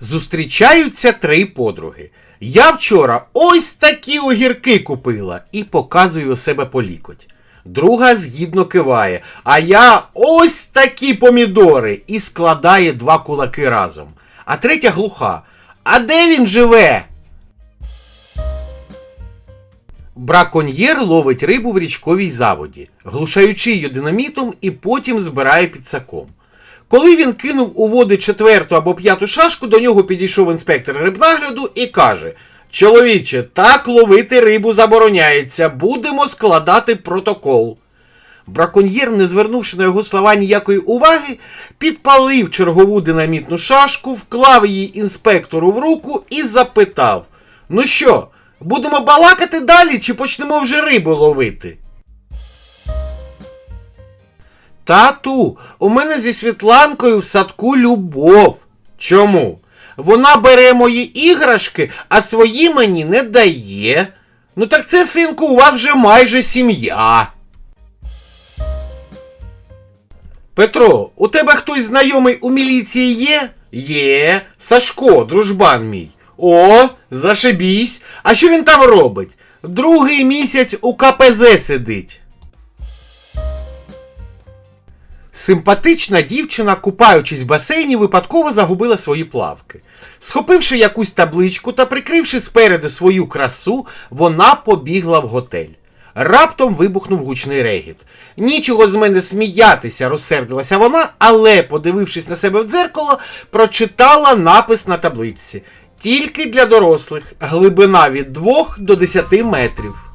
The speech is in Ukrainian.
Зустрічаються три подруги. Я вчора ось такі огірки купила і показую себе по лікоть. Друга згідно киває, а я ось такі помідори і складає два кулаки разом. А третя глуха. А де він живе? Браконьєр ловить рибу в річковій заводі, глушаючи її динамітом і потім збирає підсаком. Коли він кинув у води четверту або п'яту шашку, до нього підійшов інспектор рибнагляду і каже: Чоловіче, так ловити рибу забороняється, будемо складати протокол. Браконьєр, не звернувши на його слова ніякої уваги, підпалив чергову динамітну шашку, вклав її інспектору в руку і запитав: Ну що, будемо балакати далі чи почнемо вже рибу ловити? Тату, у мене зі Світланкою в садку любов. Чому? Вона бере мої іграшки, а свої мені не дає. Ну так це, синку, у вас вже майже сім'я. Петро, у тебе хтось знайомий у міліції є? Є. Сашко, дружбан мій. О, зашибісь. А що він там робить? Другий місяць у КПЗ сидить. Симпатична дівчина, купаючись в басейні, випадково загубила свої плавки. Схопивши якусь табличку та прикривши спереду свою красу, вона побігла в готель. Раптом вибухнув гучний регіт. Нічого з мене сміятися, розсердилася вона, але, подивившись на себе в дзеркало, прочитала напис на табличці. Тільки для дорослих, глибина від 2 до 10 метрів.